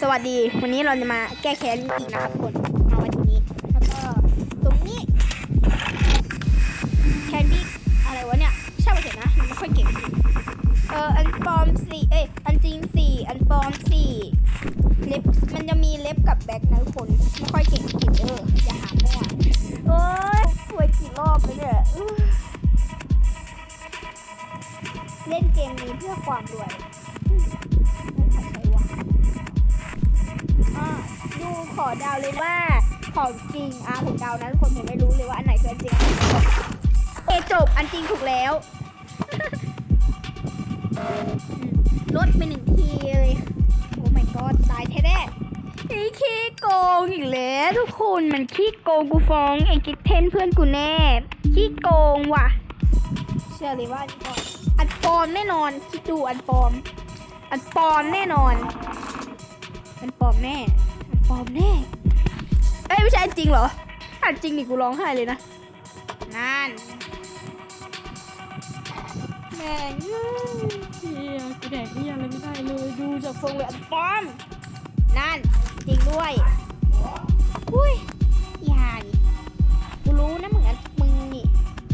สวัสดี วันนี้เราจะมาแก้แค้นอีกนะครับคนเอาไว้ตรงนี้แล้วก็ตรงนี้แคนดี้อะไรวะเนี่ยใช่ป่ะเห็นนะมันไม่ค่อยเก่งเอออันปลอมสี่เอ้ยอันจริงสี่อันปลอมสี่เล็บมันจะมีเล็บกับแบ็คนะทุกคนไม่ค่อยเก่งกินเอออย่าหามั่วโอ้ยสวยกี่รอบแล้วเนี่ยเล่นเกมนี้เพื่อความรวย ขอเดาวเลยนะว่าของจริงอะผมเดานะทุกคนผมไม่รู้เลยว่าอันไหนคืออันจริงอันไหนคือเอจบอันจริงถูกแล้วลดไปหนึ่งทีเลยโอ้ my god ตายแท้ๆไอ้ขี้โกงอีกแล้วทุกคนมันขี้โกงกูฟ้องไอ้กิ๊กเทนเพื่อนกูแน่ขี้โกงว่ะ เชื่อเลยว่าอันปอมแน่นอนคิดดูอันปอม อันปอมแน่นอน อันปอมแน่ ปลอมแน่ เอ้ยไม่ใช่อันจริงเหรออันจริงนี่กูร้องไห้เลยนะ นั่นแม่งเอ้ยเฮียกูแดกเฮียอะไรไม่ได้เลย ดูจากทรงเลยอันปลอม นั่น จริงด้วย อุ้ยอย่าดิกูรู้นะมึงอันมึงนี่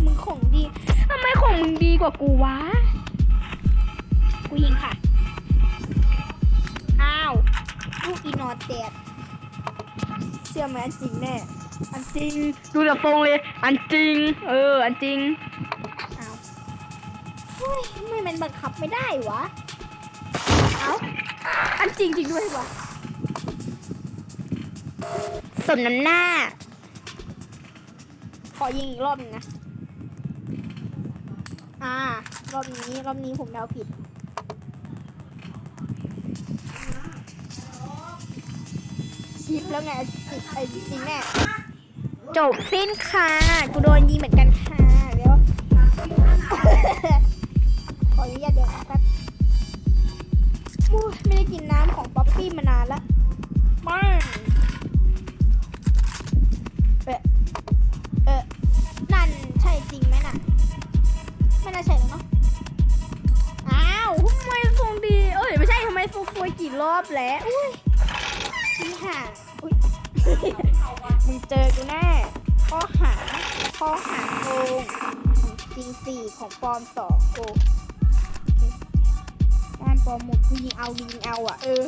มึงของดีทำไมของมึงดีกว่ากูวะ กูยิงค่ะ อ้าว ลูกอีนอแตดเชื่อไหมอันจริงแน่ อันจริง ดูจากทรงเลย อันจริง เออ อันจริงอ้าวเฮ้ยทำไมมันบังคับไม่ได้วะ เอ้าอันจริงจริงด้วยวะสมน้ำหน้า ขอยิงอีกรอบหนึงนะ อ่า รอบนี้ รอบนี้ผมเดาผิด ชิปแล้วไงจิไอ้จริงแน่จบสิ้นค่ะกูโดนยิงเหมือนกันค่ะเดี๋ยวขออนุญาตเดี๋ยวแป๊บอู้ยไม่ได้กินน้ำของป๊อปปี้มานานละมาเออเออนั่นใช่จริงไหมน่ะ ไม่น่าใช่หรอกเนาะอ้าวทำไมฟงดี เอ้ย ไม่ใช่ทำไมฟงฟวยกี่รอบแล้วอุ้ย นี่ห่าอุ้ยมึงเจอกูแน่ข้อหาข้อหาโกงของจริงสี่ของปลอมสองโอ้ด้านปลอมหมดกูยิงเอายิงเอาอะ เออ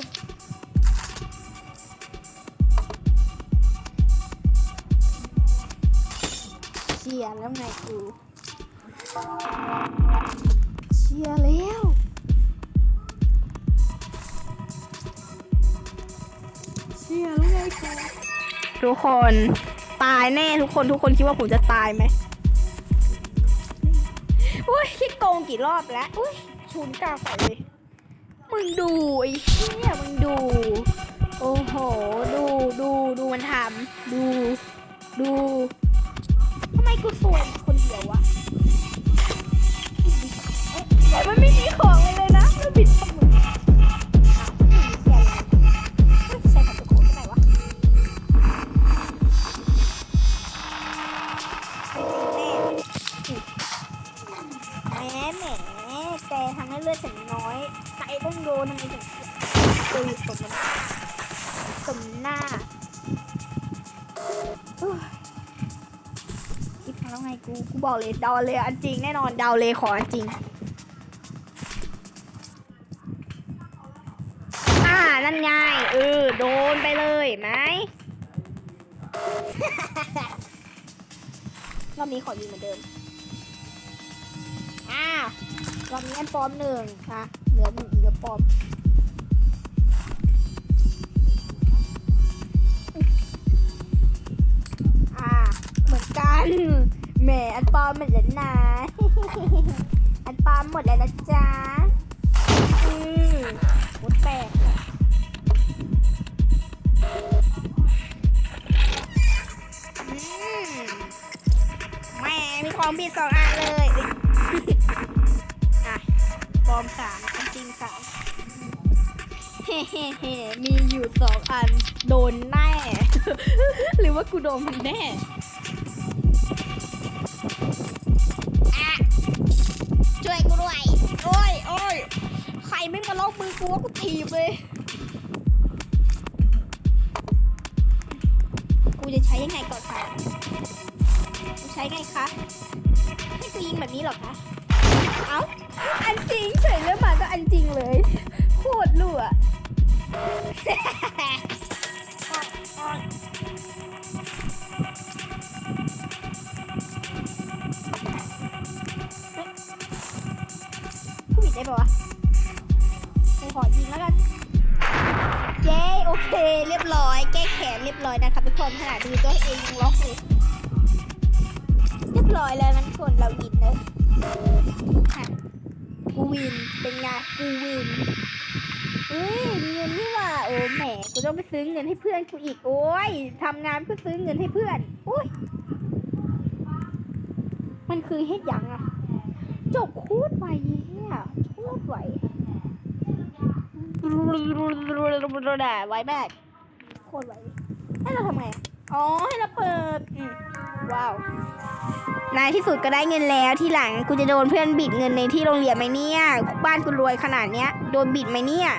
เชียร์แล้วไงกูเชียร์แล้ว ชียแล้วไงกูทุกคนตายแน่ทุกคนทุกคนคิดว่าผมจะตายไหมอุ้ยคิดโกงกี่รอบแล้วอุ้ยชูนกล้าใส่เลยมึงดูไอ้เหี้ยมึงดู โอ้โห ดูดูดูมันทำดูดูทำไมกูสวยคนเดียววะเอ๊ะแต่มันไม่มีของเลยนะแล้วบิด อยใจต้องโดนทำไมถึงตื่นสมน้ำสมหน้าอุ๊ยคิดมาแล้วไงกู กูบอกเลยเดาเลยอันจริงแน่นอนเดาเลยขออันจริง อ่า นั่นไงเออ โดนไปเลยไหมรอบนี้ขอยิงเหมือนเดิม อ้าว รอบนี้อันปลอมหนึ่งค่ะ เหลือหนึ่งอีกอันปลอมอ่าเหมือนกันแหมอันปลอมหมดแล้วนะอันปลอมหมดแล้วนะจ๊ะอืมหมดแตกเลยอืมแหม่มีของผิดสองอันเลย อมสามจริงสามเฮ้เฮ้มีอยู่สองอันโดนแน่ หรือว่ากูโดนมันแน่ช่วยกูด้วยโอ้ยโอ้ยใครไม่มาล็อกมือกูว่ากูถีบเลย กูจะใช้ยังไงก่อนคะกูใช้ไงคะให้กูยิงแบบนี้หรอคะ เอ้าอันจริงเฉยเลยมาก็อันจริงเลย โคตรรั่วกูบิดได้ปะวะกูขอยิงแล้วกัน เย้โอเค เรียบร้อย แก้แขนเรียบร้อยนะครับทุกคนขนาดดูตัวเองยังล็อกเลยเรียบร้อยแล้วนะทุกคนเราวินเลย กูวิน เป็นไงกูวินเอ้ยเงินนี่ว่าโอ้แหมกูต้องไปซื้อเงินให้เพื่อนกูอีกโอ้ยทำงานเพื่อซื้อเงินให้เพื่อนโอ้ยมันคือเฮ็ดยังอะจบคตรไวเนี่ยคตรไวไว้แบกโคตรไวให้เราทำไง อ๋อให้เราเปิดอืมว้าวในที่สุดก็ได้เงินแล้วที่หลังกูจะโดนเพื่อนบิดเงินในที่โรงเรียนไหมเนี่ย บ้านกูรวยขนาดเนี้ยโดนบิดไหมเนี่ย